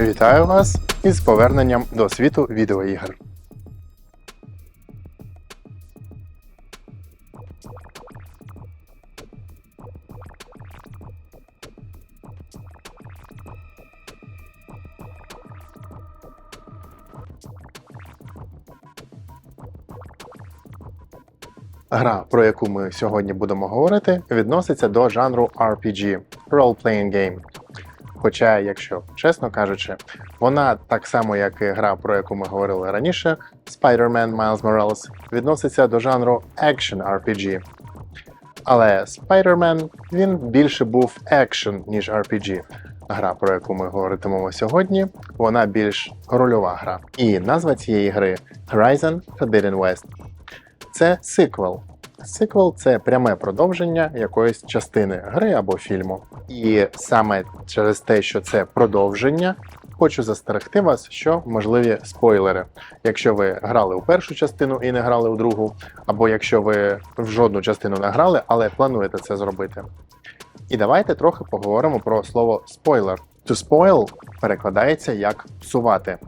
Вітаю вас із поверненням до світу відеоігр. Гра, про яку ми сьогодні будемо говорити, відноситься до жанру RPG Role Playing Game. Хоча, якщо чесно кажучи, вона так само, як і гра, про яку ми говорили раніше, Spider-Man Miles Morales, відноситься до жанру Action RPG. Але Spider-Man він більше був екшен, ніж RPG. Гра, про яку ми говоритимемо сьогодні, вона більш рольова гра. І назва цієї гри Horizon Forbidden West. Це сиквел. Сиквел це пряме продовження якоїсь частини гри або фільму. І саме через те, що це продовження, хочу застерегти вас, що можливі спойлери. Якщо ви грали у першу частину і не грали у другу, або якщо ви в жодну частину не грали, але плануєте це зробити. І давайте трохи поговоримо про слово спойлер. To spoil перекладається як псувати.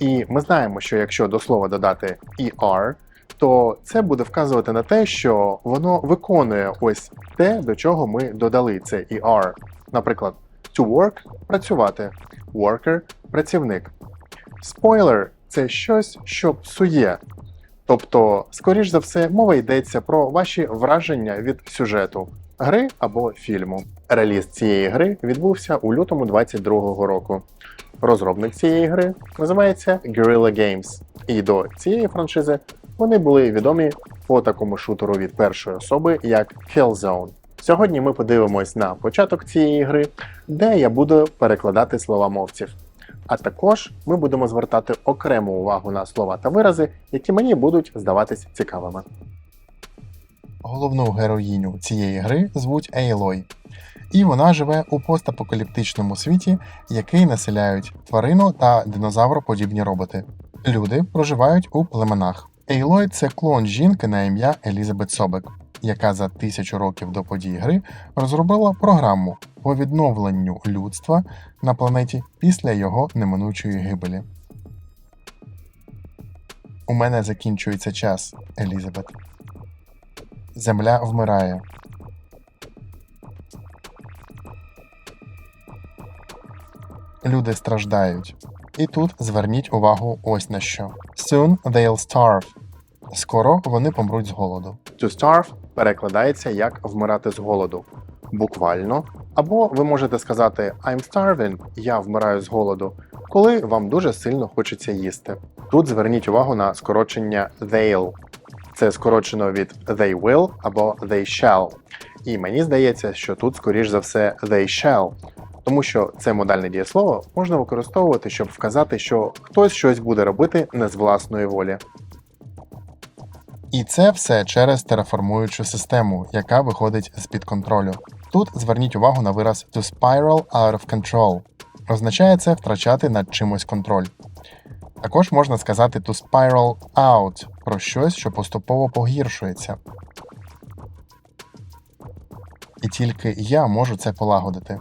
І ми знаємо, що якщо до слова додати ER, то це буде вказувати на те, що воно виконує ось те, до чого ми додали це ER. Наприклад, to work працювати, worker працівник. Spoiler – це щось, що псує. Тобто, скоріш за все, мова йдеться про ваші враження від сюжету, гри або фільму. Реліз цієї гри відбувся у лютому 22-го року. Розробник цієї гри називається Guerrilla Games, і до цієї франшизи вони були відомі по такому шутеру від першої особи, як Killzone. Сьогодні ми подивимось на початок цієї гри, де я буду перекладати слова мовців. А також ми будемо звертати окрему увагу на слова та вирази, які мені будуть здаватись цікавими. Головну героїню цієї гри звуть Ейлой, і вона живе у постапокаліптичному світі, який населяють тварину та динозавроподібні роботи. Люди проживають у племенах. Ейлой це клон жінки на ім'я Елізабет Собек, яка за тисячу років до подій гри розробила програму по відновленню людства на планеті після його неминучої гибелі. У мене закінчується час, Елізабет. Земля вмирає. Люди страждають. І тут зверніть увагу ось на що. Soon they'll starve. Скоро вони помруть з голоду. To starve перекладається як вмирати з голоду. Буквально. Або ви можете сказати I'm starving, я вмираю з голоду, коли вам дуже сильно хочеться їсти. Тут зверніть увагу на скорочення they'll. Це скорочено від they will або they shall. І мені здається, що тут, скоріш за все, they shall. Тому що це модальне дієслово можна використовувати, щоб вказати, що хтось щось буде робити не з власної волі. І це все через тераформуючу систему, яка виходить з-під контролю. Тут зверніть увагу на вираз to spiral out of control. Означає це втрачати над чимось контроль. Також можна сказати to spiral out про щось, що поступово погіршується. І тільки я можу це полагодити.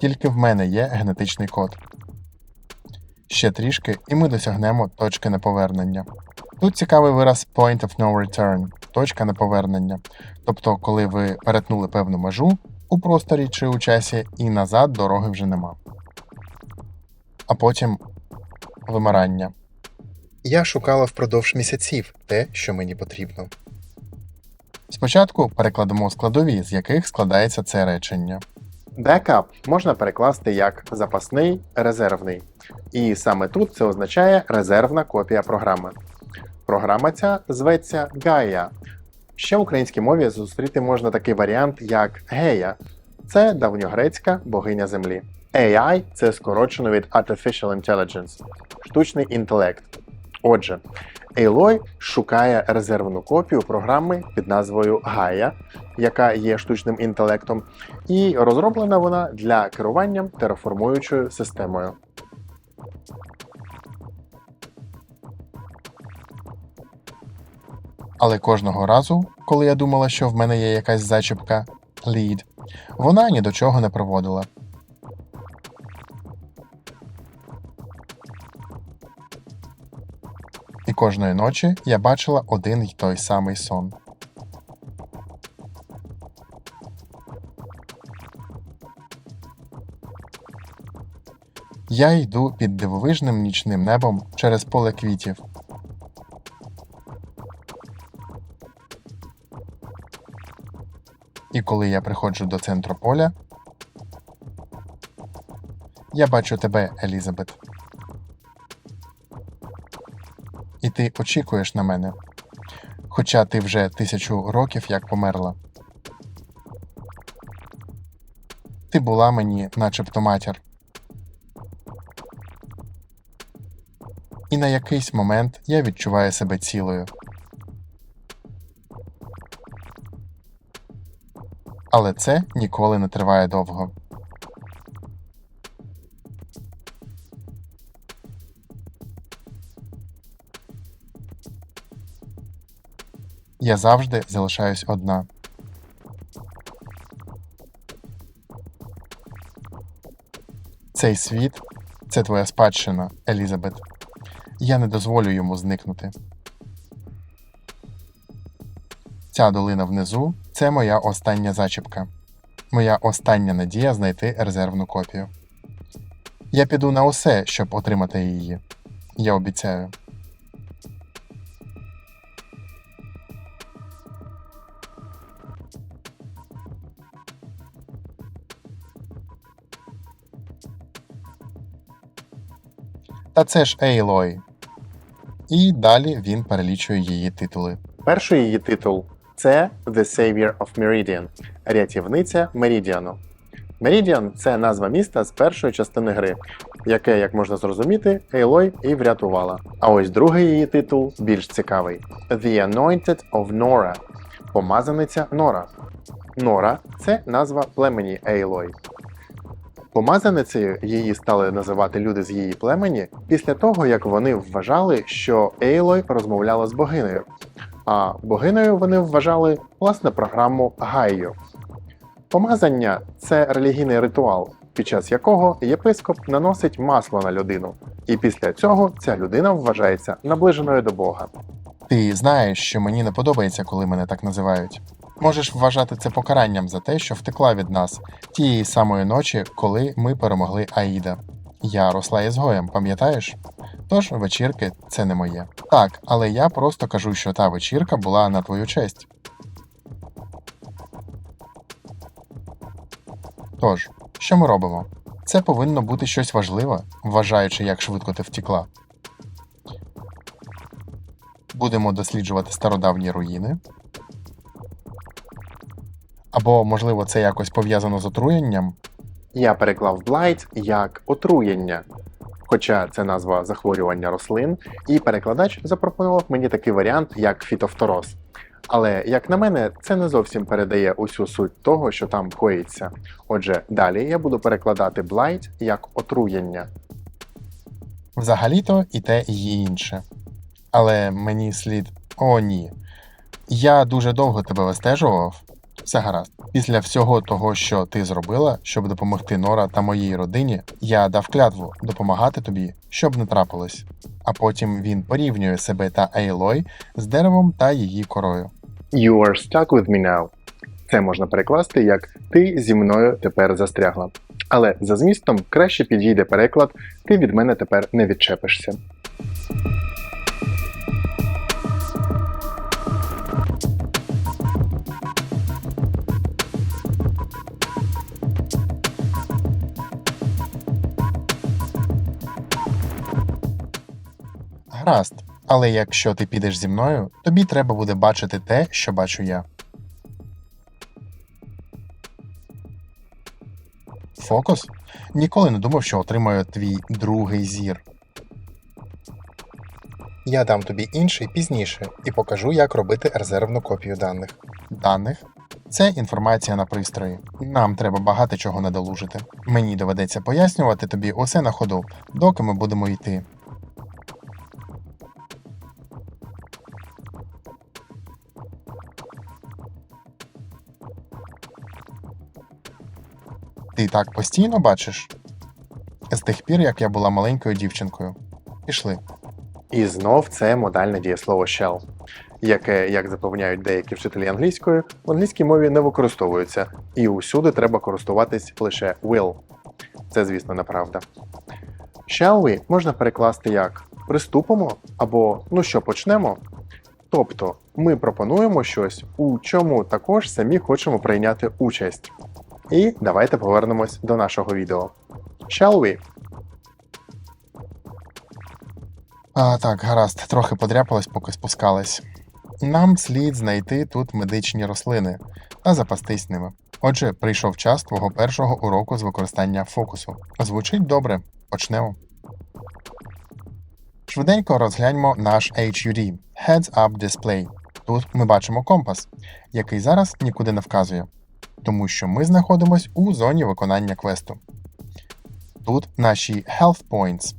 Тільки в мене є генетичний код. Ще трішки, і ми досягнемо точки неповернення. Тут цікавий вираз point of no return точка неповернення. Тобто, коли ви перетнули певну межу у просторі чи у часі, і назад дороги вже нема. А потім вимирання. Я шукала впродовж місяців те, що мені потрібно. Спочатку перекладемо складові, з яких складається це речення. Backup можна перекласти як запасний резервний. І саме тут це означає резервна копія програми. Програма ця зветься Gaia. Ще в українській мові зустріти можна такий варіант, як Гея. Це давньогрецька богиня землі. AI це скорочено від Artificial Intelligence штучний інтелект. Отже, Aloy шукає резервну копію програми під назвою Gaia, яка є штучним інтелектом, і розроблена вона для керування тераформуючою системою. Але кожного разу, коли я думала, що в мене є якась зачіпка lead, вона ні до чого не приводила. Кожної ночі я бачила один й той самий сон. Я йду під дивовижним нічним небом через поле квітів. І коли я приходжу до центру поля, я бачу тебе, Елізабет. Ти очікуєш на мене, хоча ти вже тисячу років як померла. Ти була мені, начебто матір. І на якийсь момент я відчуваю себе цілою. Але це ніколи не триває довго. Я завжди залишаюсь одна. Цей світ це твоя спадщина, Елізабет. Я не дозволю йому зникнути. Ця долина внизу це моя остання зачіпка. Моя остання надія знайти резервну копію. Я піду на усе, щоб отримати її. Я обіцяю. Та це ж Ейлой. І далі він перелічує її титули. Перший її титул це The Savior of Meridian рятівниця Мерідіану. Мерідіан це назва міста з першої частини гри, яке, як можна зрозуміти, Ейлой і врятувала. А ось другий її титул більш цікавий: The Anointed of Nora помазаниця Нора. Нора це назва племені Ейлой. Помазаницею її стали називати люди з її племені після того, як вони вважали, що Ейлой розмовляла з богинею. А богинею вони вважали власне програму Гайю. Помазання це релігійний ритуал, під час якого єпископ наносить масло на людину, і після цього ця людина вважається наближеною до Бога. Ти знаєш, що мені не подобається, коли мене так називають. Можеш вважати це покаранням за те, що втекла від нас тієї самої ночі, коли ми перемогли Аїда. Я росла ізгоєм, пам'ятаєш? Тож вечірки це не моє. Так, але я просто кажу, що та вечірка була на твою честь. Тож, що ми робимо? Це повинно бути щось важливе, вважаючи, як швидко ти втікла. Будемо досліджувати стародавні руїни. Або, можливо, це якось пов'язано з отруєнням. Я переклав Blight як отруєння, хоча це назва захворювання рослин, і перекладач запропонував мені такий варіант, як фітофтороз. Але, як на мене, це не зовсім передає усю суть того, що там коїться. Отже, далі я буду перекладати Blight як отруєння. Взагалі-то і те, і інше. Але мені слід. О, ні. Я дуже довго тебе вистежував. Все гаразд. Після всього того, що ти зробила, щоб допомогти Нора та моїй родині, я дав клятву допомагати тобі, щоб не трапилось. А потім він порівнює себе та Ейлой з деревом та її корою. You are stuck with me now. Це можна перекласти як Ти зі мною тепер застрягла. Але за змістом краще підійде переклад Ти від мене тепер не відчепишся. Гаразд, але якщо ти підеш зі мною, тобі треба буде бачити те, що бачу я. Фокус? Ніколи не думав, що отримаю твій другий зір. Я дам тобі інший пізніше і покажу, як робити резервну копію даних. Даних? Це інформація на пристрої. Нам треба багато чого надолужити. Мені доведеться пояснювати тобі усе на ходу, доки ми будемо йти. Ти так постійно бачиш? З тих пір, як я була маленькою дівчинкою. Пішли. І знов це модальне дієслово shall, яке, як запевняють деякі вчителі англійської, в англійській мові не використовується, і усюди треба користуватись лише will. Це, звісно, неправда. Shall we можна перекласти як приступимо або ну що почнемо. Тобто ми пропонуємо щось, у чому також самі хочемо прийняти участь. І давайте повернемось до нашого відео. Shall we? А, так, гаразд, трохи подряпалось, поки спускались. Нам слід знайти тут медичні рослини та запастись ними. Отже, прийшов час твого першого уроку з використання фокусу. Звучить добре, почнемо. Швиденько розгляньмо наш HUD Heads Up Display. Тут ми бачимо компас, який зараз нікуди не вказує, тому що ми знаходимося у зоні виконання квесту. Тут наші Health Points,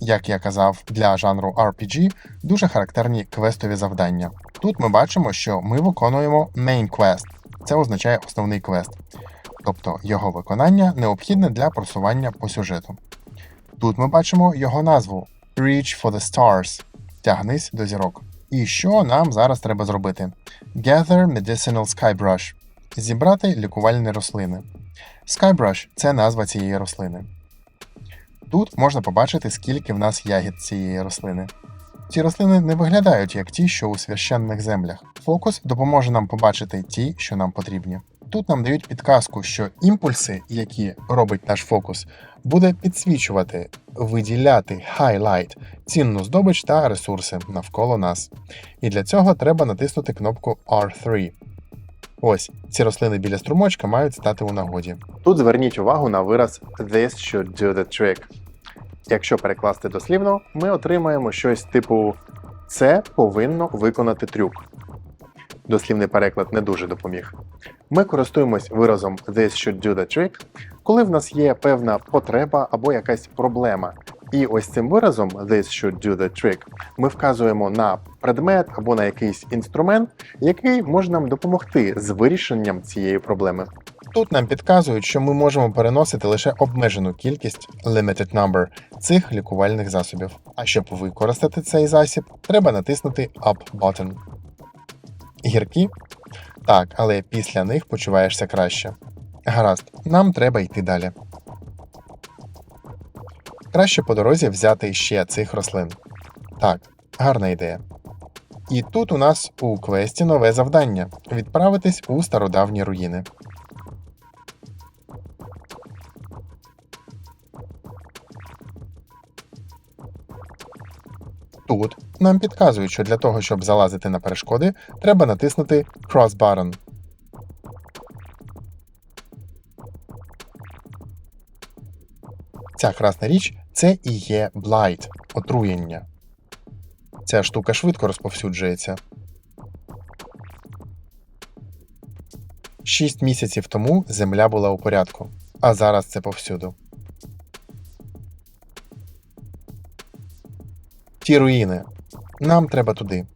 як я казав, для жанру RPG дуже характерні квестові завдання. Тут ми бачимо, що ми виконуємо Main Quest. Це означає основний квест, тобто його виконання необхідне для просування по сюжету. Тут ми бачимо його назву Reach for the Stars Тягнись до зірок. І що нам зараз треба зробити? Gather Medicinal Skybrush Зібрати лікувальні рослини. Skybrush це назва цієї рослини. Тут можна побачити, скільки в нас ягід цієї рослини. Ці рослини не виглядають як ті, що у священних землях. Фокус допоможе нам побачити ті, що нам потрібні. Тут нам дають підказку, що імпульси, які робить наш фокус, буде підсвічувати, виділяти highlight, цінну здобич та ресурси навколо нас. І для цього треба натиснути кнопку R3. Ось ці рослини біля струмочка мають стати у нагоді. Тут зверніть увагу на вираз This should do the trick. Якщо перекласти дослівно, ми отримаємо щось типу Це повинно виконати трюк. Дослівний переклад не дуже допоміг. Ми користуємось виразом This should do the trick, коли в нас є певна потреба або якась проблема. І ось цим виразом This should do the trick ми вказуємо на предмет або на якийсь інструмент, який може нам допомогти з вирішенням цієї проблеми. Тут нам підказують, що ми можемо переносити лише обмежену кількість limited number цих лікувальних засобів. А щоб використати цей засіб, треба натиснути Up button. Гіркі? Так, але після них почуваєшся краще. Гаразд, нам треба йти далі. Краще по дорозі взяти ще цих рослин. Так, гарна ідея. І тут у нас у квесті нове завдання відправитись у стародавні руїни. Тут нам підказують, що для того, щоб залазити на перешкоди, треба натиснути Cross Button. Ця красна річ це і є Blight – отруєння. Ця штука швидко розповсюджується. Шість місяців тому земля була у порядку, а зараз це повсюду. Ті руїни. Нам треба туди.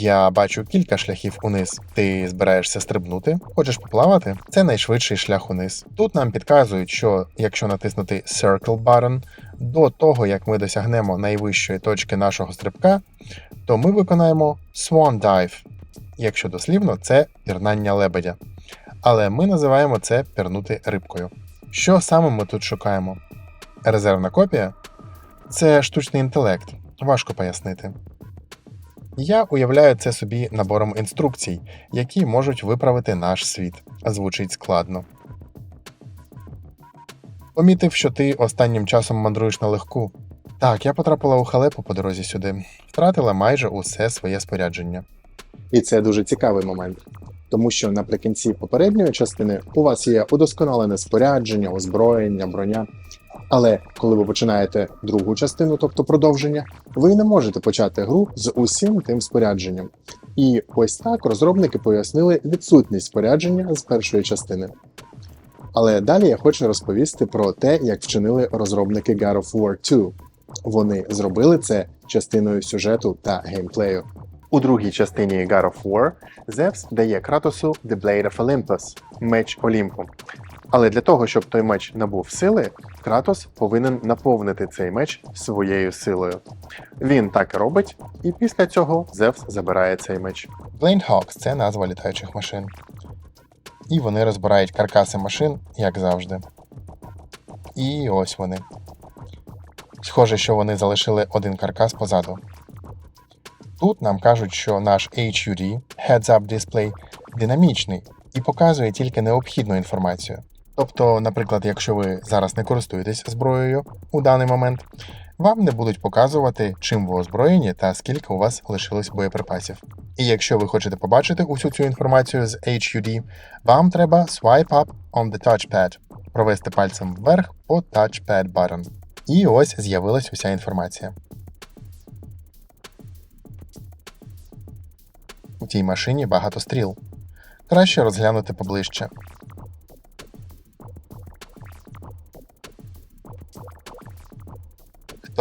Я бачу кілька шляхів униз. Ти збираєшся стрибнути? Хочеш поплавати? Це найшвидший шлях униз. Тут нам підказують, що якщо натиснути Circle Button, до того як ми досягнемо найвищої точки нашого стрибка, то ми виконаємо Swan Dive. Якщо дослівно, це пірнання лебедя. Але ми називаємо це пірнути рибкою. Що саме ми тут шукаємо? Резервна копія? Це штучний інтелект, важко пояснити. Я уявляю це собі набором інструкцій, які можуть виправити наш світ. Звучить складно. Помітив, що ти останнім часом мандруєш на легку. Так, я потрапила у халепу по дорозі сюди, втратила майже усе своє спорядження. І це дуже цікавий момент, тому що наприкінці попередньої частини у вас є удосконалене спорядження, озброєння, броня. Але коли ви починаєте другу частину, тобто продовження, ви не можете почати гру з усім тим спорядженням. І ось так розробники пояснили відсутність спорядження з першої частини. Але далі я хочу розповісти про те, як вчинили розробники God of War 2. Вони зробили це частиною сюжету та геймплею. У другій частині God of War Зевс дає Кратосу The Blade of Olympus меч Олімпу. Але для того, щоб той меч набув сили, Кратос повинен наповнити цей меч своєю силою. Він так і робить, і після цього Зевс забирає цей меч. Hawks – це назва літаючих машин. І вони розбирають каркаси машин, як завжди. І ось вони. Схоже, що вони залишили один каркас позаду. Тут нам кажуть, що наш HUD Heads-Up Display динамічний і показує тільки необхідну інформацію. Тобто, наприклад, якщо ви зараз не користуєтесь зброєю у даний момент, вам не будуть показувати, чим ви озброєні та скільки у вас лишилось боєприпасів. І якщо ви хочете побачити усю цю інформацію з HUD, вам треба swipe up on the touchpad, провести пальцем вверх по touchpad button. І ось з'явилась уся інформація. У тій машині багато стріл. Краще розглянути поближче.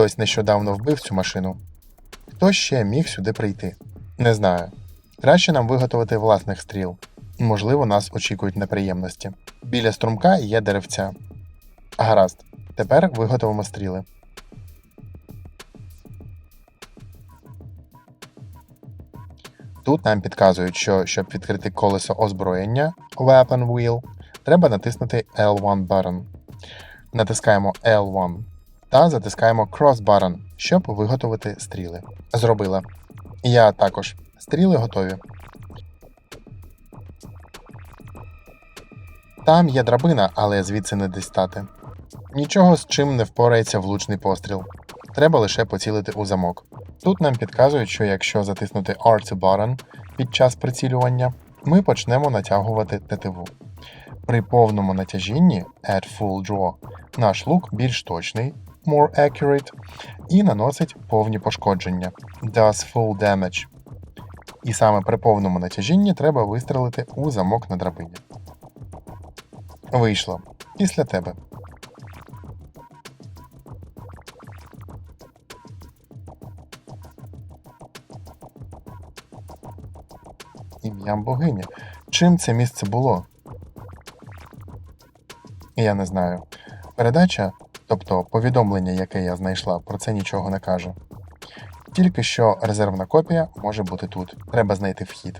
Хтось нещодавно вбив цю машину. Хто ще міг сюди прийти? Не знаю. Краще нам виготовити власних стріл. Можливо, нас очікують неприємності. Біля струмка є деревця. Гаразд. Тепер виготовимо стріли. Тут нам підказують, що щоб відкрити колесо озброєння Weapon Wheel, треба натиснути L1 button. Натискаємо L1 та затискаємо Cross button, щоб виготовити стріли. Зробила. Я також. Стріли готові. Там є драбина, але звідси не дістати. Нічого з чим не впорається влучний постріл. Треба лише поцілити у замок. Тут нам підказують, що якщо затиснути R2 button під час прицілювання, ми почнемо натягувати тетиву. При повному натяжінні at full draw наш лук більш точний, more accurate, і наносить повні пошкодження does full damage. І саме при повному натяжінні треба вистрелити у замок на драбині. Вийшло. Після тебе. Ім'ям богині. Чим це місце було? Я не знаю. Передача, тобто повідомлення, яке я знайшла, про це нічого не каже. Тільки що резервна копія може бути тут. Треба знайти вхід.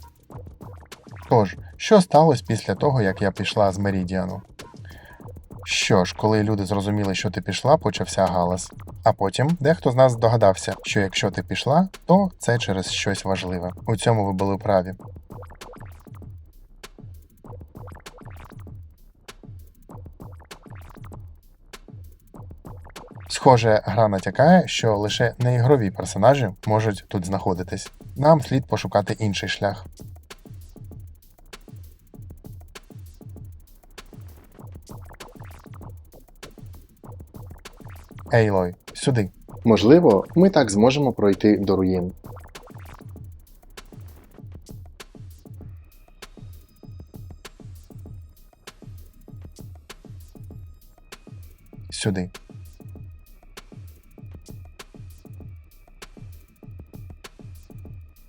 Тож, що сталося після того, як я пішла з Мерідіану? Що ж, коли люди зрозуміли, що ти пішла, почався галас. А потім дехто з нас здогадався, що якщо ти пішла, то це через щось важливе. У цьому ви були праві. Схоже, гра натякає, що лише неігрові персонажі можуть тут знаходитись. Нам слід пошукати інший шлях. Ейлой, сюди. Можливо, ми так зможемо пройти до руїн. Сюди.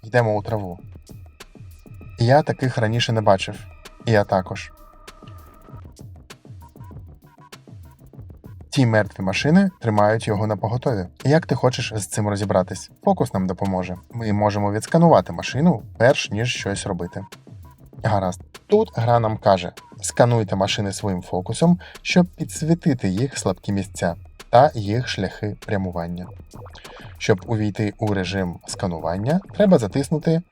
Йдемо у траву. Я таких раніше не бачив. І я також. Ті мертві машини тримають його на поготові. Як ти хочеш з цим розібратись? Фокус нам допоможе. Ми можемо відсканувати машину, перш ніж щось робити. Гаразд. Тут гра нам каже: скануйте машини своїм фокусом, щоб підсвітити їх слабкі місця та їх шляхи прямування. Щоб увійти у режим сканування, треба затиснути,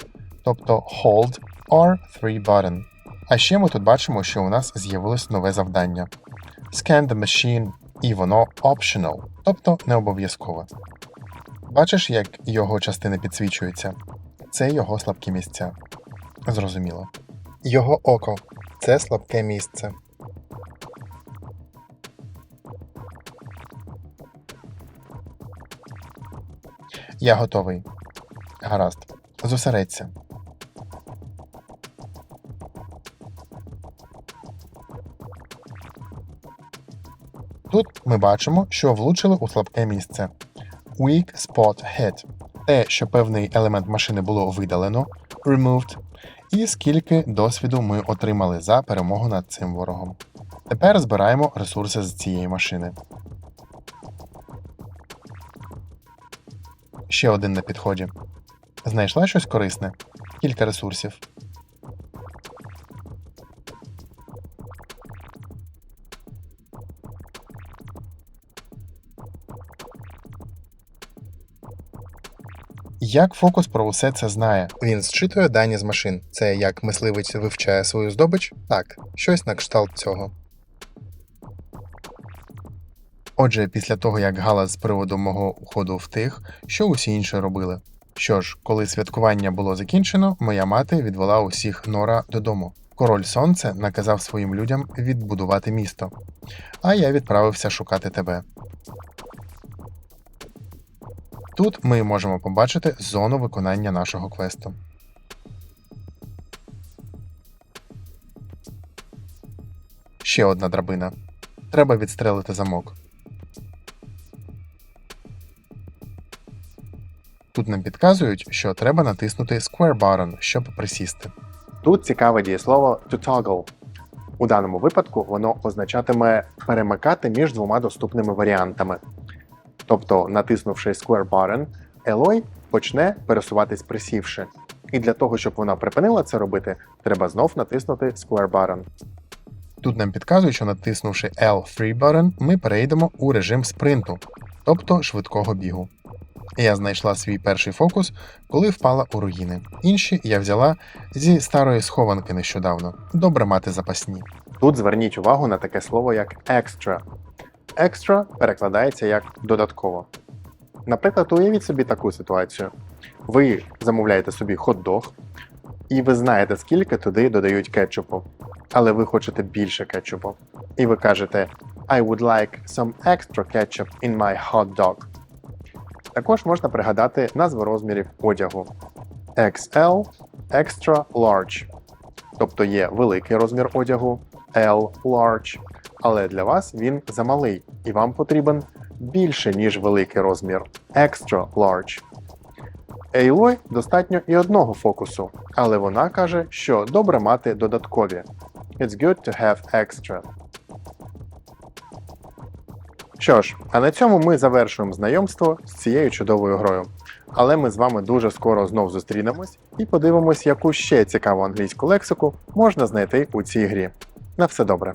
тобто Hold R3 button. А ще ми тут бачимо, що у нас з'явилось нове завдання. Scan the machine, і воно optional, тобто не обов'язкове. Бачиш, як його частини підсвічуються? Це його слабкі місця. Зрозуміло. Його око це слабке місце. Я готовий. Гаразд. Зосередься. Тут ми бачимо, що влучили у слабке місце. Weak spot hit. Те, що певний елемент машини було видалено, removed, і скільки досвіду ми отримали за перемогу над цим ворогом. Тепер збираємо ресурси з цієї машини. Ще один на підході. Знайшла щось корисне? Кілька ресурсів. Як фокус про усе це знає? Він зчитує дані з машин. Це як мисливець вивчає свою здобич? Так, щось на кшталт цього. Отже, після того, як галас з приводу мого уходу втих, що усі інші робили? Що ж, коли святкування було закінчено, моя мати відвела усіх Нора додому. Король Сонце наказав своїм людям відбудувати місто, а я відправився шукати тебе. Тут ми можемо побачити зону виконання нашого квесту. Ще одна драбина. Треба відстрелити замок. Тут нам підказують, що треба натиснути Square Button, щоб присісти. Тут цікаве дієслово to toggle. У даному випадку воно означатиме перемикати між двома доступними варіантами. Тобто, натиснувши Square Button, Елой почне пересуватись присівши. І для того, щоб вона припинила це робити, треба знов натиснути Square Button. Тут нам підказують, що натиснувши L3 Button, ми перейдемо у режим спринту, тобто швидкого бігу. Я знайшла свій перший фокус, коли впала у руїни. Інші я взяла зі старої схованки нещодавно. Добре мати запасні. Тут зверніть увагу на таке слово як extra. Extra перекладається як додатково. Наприклад, уявіть собі таку ситуацію: ви замовляєте собі хот-дог, і ви знаєте, скільки туди додають кетчупу, але ви хочете більше кетчупу. І ви кажете I would like some extra ketchup in my hot dog. Також можна пригадати назву розмірів одягу XL Extra Large. Тобто є великий розмір одягу L Large, але для вас він замалий, і вам потрібен більше, ніж великий розмір Extra Large. Ейлой достатньо і одного фокусу, але вона каже, що добре мати додаткові. It's good to have extra. Що ж, а на цьому ми завершуємо знайомство з цією чудовою грою. Але ми з вами дуже скоро знов зустрінемось і подивимось, яку ще цікаву англійську лексику можна знайти у цій грі. На все добре.